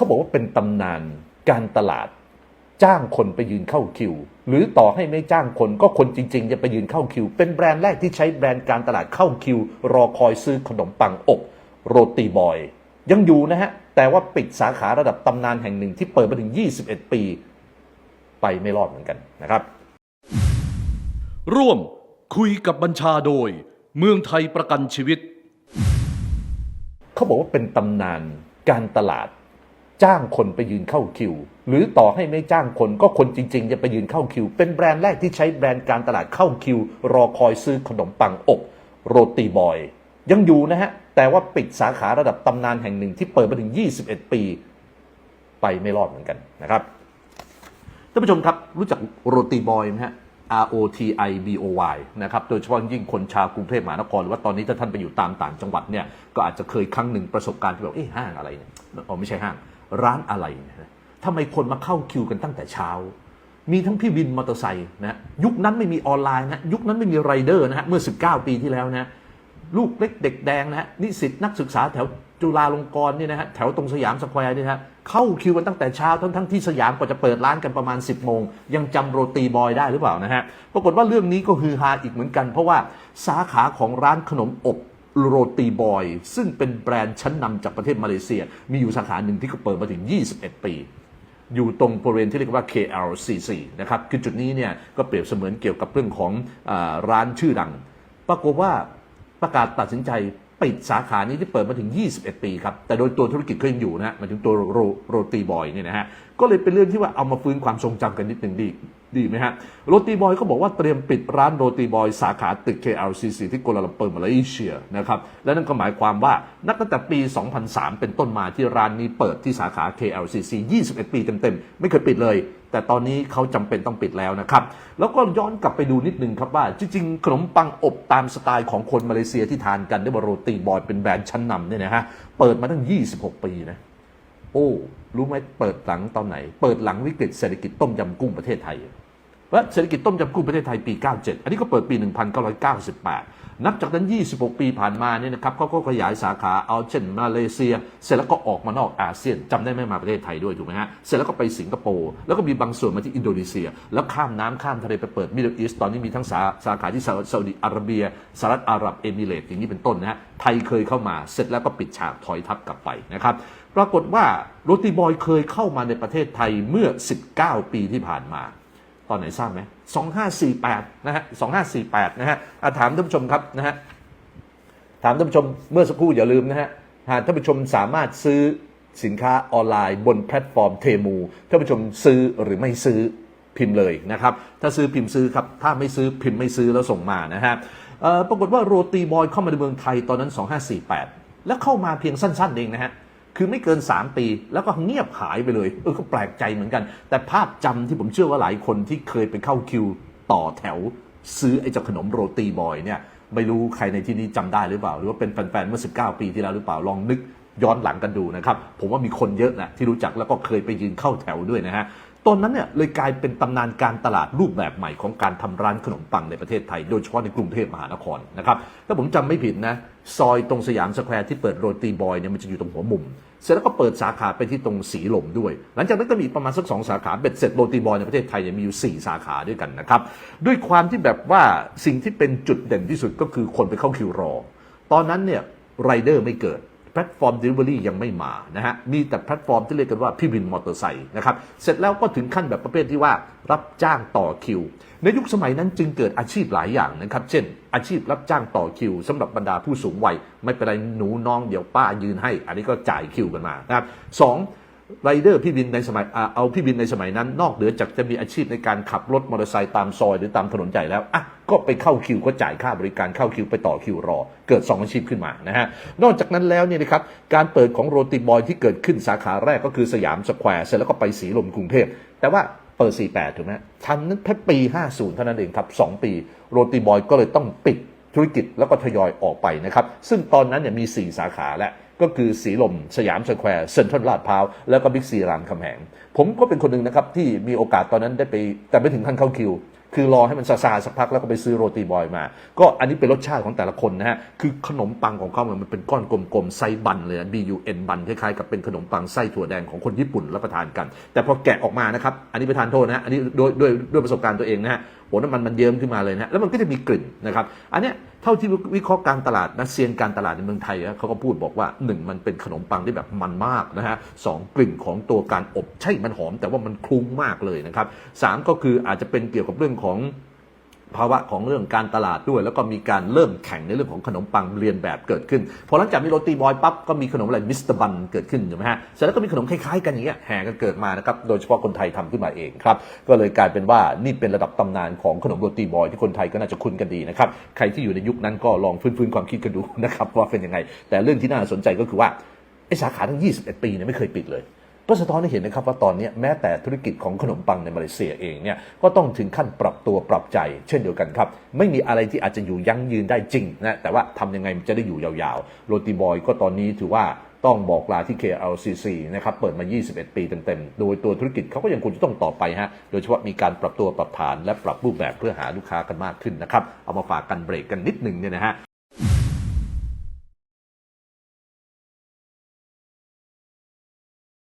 เขาบอกว่าเป็นตำนานการตลาด จ้างคนไปยืนเข้าคิว หรือต่อให้ไม่จ้างคนก็คนจริง ๆ จะไปยืนเข้าคิว เป็นแบรนด์แรกที่ใช้แบรนด์การตลาดเข้าคิว รอคอยซื้อขนมปังอบโรตีบอย ยังอยู่นะฮะ แต่ว่าปิดสาขาระดับตำนานแห่งหนึ่งที่เปิดมาถึง 21 ปี ไปไม่รอดเหมือนกันนะครับ ร่วมคุยกับบัญชาโดย เมืองไทยประกันชีวิต เขาบอกว่าเป็นตำนานการตลาด จ้างคนไปยืนเข้าคิว หรือต่อให้ไม่จ้างคนก็คนจริงๆ จะไปยืนเข้าคิว เป็นแบรนด์แรกที่ใช้แบรนด์การตลาดเข้าคิว รอคอยซื้อขนมปังอบโรตีบอย ยังอยู่นะฮะ แต่ว่าปิดสาขาระดับตำนานแห่งหนึ่งที่เปิดมาถึง 21 ปี ไปไม่รอดเหมือนกันนะครับท่านผู้ชมครับรู้จักโรตีบอยไหมฮะ R O T I B O Y นะครับ โดยเฉพาะยิ่งคนชาวกรุงเทพมหานครหรือว่าตอนนี้ถ้าท่านไปอยู่ตามต่างจังหวัดเนี่ย ก็อาจจะเคยครั้งหนึ่งประสบการณ์ที่แบบเอ๊ะห้างอะไรเนี่ย อ๋อไม่ใช่ห้าง ร้านอะไรนี่ยทำไมคนมาเข้าคิวกันตั้งแต่เช้า มีทั้งพี่วินมอเตอร์ไซค์นะยุคนั้นไม่มีออนไลน์นะยุคนั้นไม่มีไรเดอร์นะฮะเมื่อ 19 ปีที่แล้วนะลูกเล็กเด็กแดงนะฮะนิสิตนักศึกษาแถวจุฬาลงกรณ์เนี่ยนะฮะแถวตรงสยามสแควร์เนี่ยฮะเข้าคิวกันตั้งแต่เช้าทั้งทั้งที่สยามกว่าจะเปิดร้านกันประมาณ 10โมง ยังจำโรตีบอยได้หรือเปล่านะฮะปรากฏว่าเรื่องนี้ก็ฮือฮาอีกเหมือนกัน เพราะว่าสาขาของร้านขนมอบ โรตีบอย ซึ่งเป็นแบรนด์ชั้นนำจากประเทศมาเลเซีย มีอยู่สาขาหนึ่งที่เขาเปิดมาถึง 21 ปี อยู่ตรงบริเวณที่เรียกว่า KLCC นะครับคือจุดนี้เนี่ยก็เปรียบเสมือนเกี่ยวกับเรื่องของอร้านชื่อดัง ปรากฏว่าประกาศตัดสินใจปิดสาขานี้ที่เปิดมาถึง 21 ปีครับ แต่โดยตัวธุรกิจก็ยังอยู่นะฮะหมายถึงตัวโรโรตีบอยเนี่ยนะฮะ ก็เลยเป็นเรื่องที่ว่าเอามาฟื้นความทรงจำกันนิดหนึ่งดี ดีไหมฮะ โรตีบอยก็บอกว่าเตรียมปิดร้านโรตีบอยสาขาตึก KLCC ที่กัวลาลัมเปอร์มาเลเซียนะครับ และนั่นก็หมายความว่านับตั้งแต่ปี 2003 เป็นต้นมาที่ร้านนี้เปิดที่สาขา KLCC 21 ปีเต็มๆ ไม่เคยปิดเลย แต่ตอนนี้เขาจำเป็นต้องปิดแล้วนะครับ แล้วก็ย้อนกลับไปดูนิดนึงครับว่า จริงๆ ขนมปังอบตามสไตล์ของคนมาเลเซียที่ทานกันด้วยว่าโรตีบอยเป็นแบรนด์ชั้นนำเนี่ยนะฮะเปิดมาตั้ง 26 ปีนะโอ้รู้ไหมเปิดหลังตอนไหน เปิดหลังวิกฤตเศรษฐกิจต้มยำกุ้งประเทศไทย และเศรษฐกิจต้มยำกุ้งประเทศไทยปี 97 อันนี้ก็เปิดปี 1998 นับจากนั้น 26 ปีผ่านมาเนี่ยนะครับเขาก็ขยายสาขาเอาเช่นมาเลเซีย เสร็จแล้วก็ออกมานอกอาเซียนจำได้ไหมมาประเทศไทยด้วยถูกไหมฮะ เสร็จแล้วก็ไปสิงคโปร์แล้วก็มีบางส่วนมาที่อินโดนีเซีย แล้วข้ามน้ำข้ามทะเลไปเปิดมิดเดิลอีสตอนนี้มีทั้งสาสาขาที่ซาอุดิอาระเบียสหรัฐอาหรับเอมิเรตส์อย่างนี้เป็นต้นนะฮะไทยเคยเข้ามาเสร็จแล้วก็ปิดฉากถอยทับกลับไปนะครับปรากฏว่าโรตีบอยเคยเข้ามาในประเทศไทยเมื่อ 19 ปีที่ผ่านมา ตอนไหนทราบไหม2548นะฮะ2548นะฮะอะถามท่านผู้ชมครับนะฮะถามท่านผู้ชมเมื่อสักครู่อย่าลืมนะฮะหากท่านผู้ชมสามารถซื้อสินค้าออนไลน์บนแพลตฟอร์มเทมูท่านผู้ชมซื้อหรือไม่ซื้อพิมพ์เลยนะครับ ถ้าซื้อพิมพ์ซื้อครับ ถ้าไม่ซื้อพิมพ์ไม่ซื้อแล้วส่งมานะฮะปรากฏว่าโรตีบอยเข้ามาในเมืองไทยตอนนั้น 2548 แล้วเข้ามาเพียงสั้นๆเองนะฮะ คือไม่เกิน 3 ปีแล้วก็เงียบหายไปเลย เออก็แปลกใจเหมือนกัน แต่ภาพจำที่ผมเชื่อว่าหลายคนที่เคยไปเข้าคิวต่อแถว ซื้อไอ้เจ้าขนมโรตีบอยเนี่ยไม่รู้ใครในที่นี้จำได้หรือเปล่า หรือว่าเป็นแฟนๆเมื่อ 19 ปีที่แล้วหรือเปล่าลองนึกย้อนหลังกันดูนะครับ ผมว่ามีคนเยอะนะที่รู้จักแล้วก็เคยไปยืนเข้าแถวด้วยนะฮะ ตอนนั้นเนี่ยเลยกลายเป็นตำนานการตลาดรูปแบบใหม่ของการทำร้านขนมปังในประเทศไทย โดยเฉพาะในกรุงเทพมหานครนะครับถ้าผมจำไม่ผิดนะซอยตรงสยามสแควร์ที่เปิดโรตีบอยเนี่ยมันจะอยู่ตรงหัวมุม เสร็จแล้วก็เปิดสาขาไปที่ตรงสีลมด้วย หลังจากนั้นก็มีประมาณสักสองสาขาเบ็ดเสร็จโรตีบอยในประเทศไทยเนี่ยมีอยู่ 4 สาขาด้วยกันนะครับด้วยความที่แบบว่าสิ่งที่เป็นจุดเด่นที่สุดก็คือคนไปเข้าคิวรอ ตอนนั้นเนี่ยไรเดอร์ไม่เกิด แพลตฟอร์มเดลิเวอรี่ยังไม่มานะฮะมีแต่แพลตฟอร์มที่เรียกกันว่าพี่วินมอเตอร์ไซค์นะครับเสร็จแล้วก็ถึงขั้นแบบประเภทที่ว่ารับจ้างต่อคิว ในยุคสมัยนั้นจึงเกิดอาชีพหลายอย่างนะครับ เช่น อาชีพรับจ้างต่อคิวสำหรับบรรดาผู้สูงวัย ไม่เป็นไรหนูน้องเดี๋ยวป้ายืนให้ อันนี้ก็จ่ายคิวกันมานะครับสอง ไรเดอร์พี่บินในสมัยอเอาพี่บินในสมัยนั้น นอกเหนือจากจะมีอาชีพในการขับรถมอเตอร์ไซค์ตามซอยหรือตามถนนใหญ่แล้วอะก็ไปเข้าคิวก็จ่ายค่าบริการเข้าคิวไปต่อคิวรอ เกิด 2 อาชีพขึ้นมานะฮะนอกจากนั้นแล้วเนี่ยนะครับการเปิดของโรตีบอยที่เกิดขึ้นสาขาแรกก็คือสยามสแควร์เสร็จแล้วก็ไปสีลมกรุงเทพแต่ว่าเปิด 48 ถูกไหมทันนั้นแค่ปี 50 เท่านั้นเองครับ 2 ปี โรตีบอยก็เลยต้องปิดธุรกิจแล้วก็ทยอยออกไปนะครับซึ่งตอนนั้นเนี่ยมี 4 สาขาแล้ว ก็คือสีลมสยามสแควร์เซ็นทรัลลาดพร้าวแล้วก็บิ๊กซีรามคำแหง ผมก็เป็นคนหนึ่งนะครับที่มีโอกาสตอนนั้นได้ไป แต่ไม่ถึงขั้นเข้าคิว คือรอให้มันซาซาสักพักแล้วก็ไปซื้อโรตีบอยมา ก็อันนี้เป็นรสชาติของแต่ละคนนะฮะ คือขนมปังของเขาเนี่ยมันเป็นก้อนกลมๆไส้บันเลยนะ B U N บันคล้ายๆกับเป็นขนมปังไส้ถั่วแดงของคนญี่ปุ่นรับประทานกัน แต่พอแกะออกมานะครับ อันนี้ไปทานโทษนะฮะ อันนี้ด้วยด้วยด้วยประสบการณ์ตัวเองนะฮะโหน้ำมันมันเยิ้มขึ้นมาเลยนะฮะ แล้วมันก็จะมีกลิ่นนะครับ อันเนี้ย เท่าที่วิเคราะห์การตลาดนะเซียนการตลาดในเมืองไทยเขาก็พูดบอกว่าหนึ่งมันเป็นขนมปังที่แบบมันมากนะฮะสองกลิ่นของตัวการอบใช่มันหอม แต่ว่ามันคลุ้งมากเลยนะครับสามก็คืออาจจะเป็นเกี่ยวกับเรื่องของ ภาวะของเรื่องการตลาดด้วย แล้วก็มีการเริ่มแข่งในเรื่องของขนมปังเรียนแบบเกิดขึ้นพอหลังจากมีโรตีบอยปั๊บก็มีขนมอะไรมิสเตอร์บันเกิดขึ้นใช่ไหมฮะเสร็จแล้วก็มีขนมคล้ายๆกันอย่างเงี้ยแห่กันเกิดมานะครับโดยเฉพาะคนไทยทำขึ้นมาเองครับก็เลยกลายเป็นว่านี่เป็นระดับตำนานของขนมโรตีบอยที่คนไทยก็น่าจะคุ้นกันดีนะครับใครที่อยู่ในยุคนั้นก็ลองฟื้นๆความคิดกันดูนะครับว่าเป็นยังไง แต่เรื่องที่น่าสนใจก็คือว่าไอสาขาทั้ง 21 ปีเนี่ยไม่เคยปิดเลย ก็สะท้อนให้เห็นนะครับว่าตอนนี้แม้แต่ธุรกิจของขนมปังในมาเลเซียเองเนี่ยก็ต้องถึงขั้นปรับตัวปรับใจ เช่นเดียวกันครับ ไม่มีอะไรที่อาจจะอยู่ยั่งยืนได้จริงนะแต่ว่าทำยังไงมันจะได้อยู่ยาวๆโรตีบอยก็ตอนนี้ถือว่าต้องบอกลาที่ KLCC นะครับเปิดมา 21 ปีเต็ม ๆ โดยตัวธุรกิจเขาก็ยังคงจะต้องต่อไปฮะ โดยเฉพาะมีการปรับตัวปรับฐานและปรับรูปแบบเพื่อหาลูกค้ากันมากขึ้นนะครับ เอามาฝากกันเบรกกันนิดหนึ่งเนี่ยนะฮะ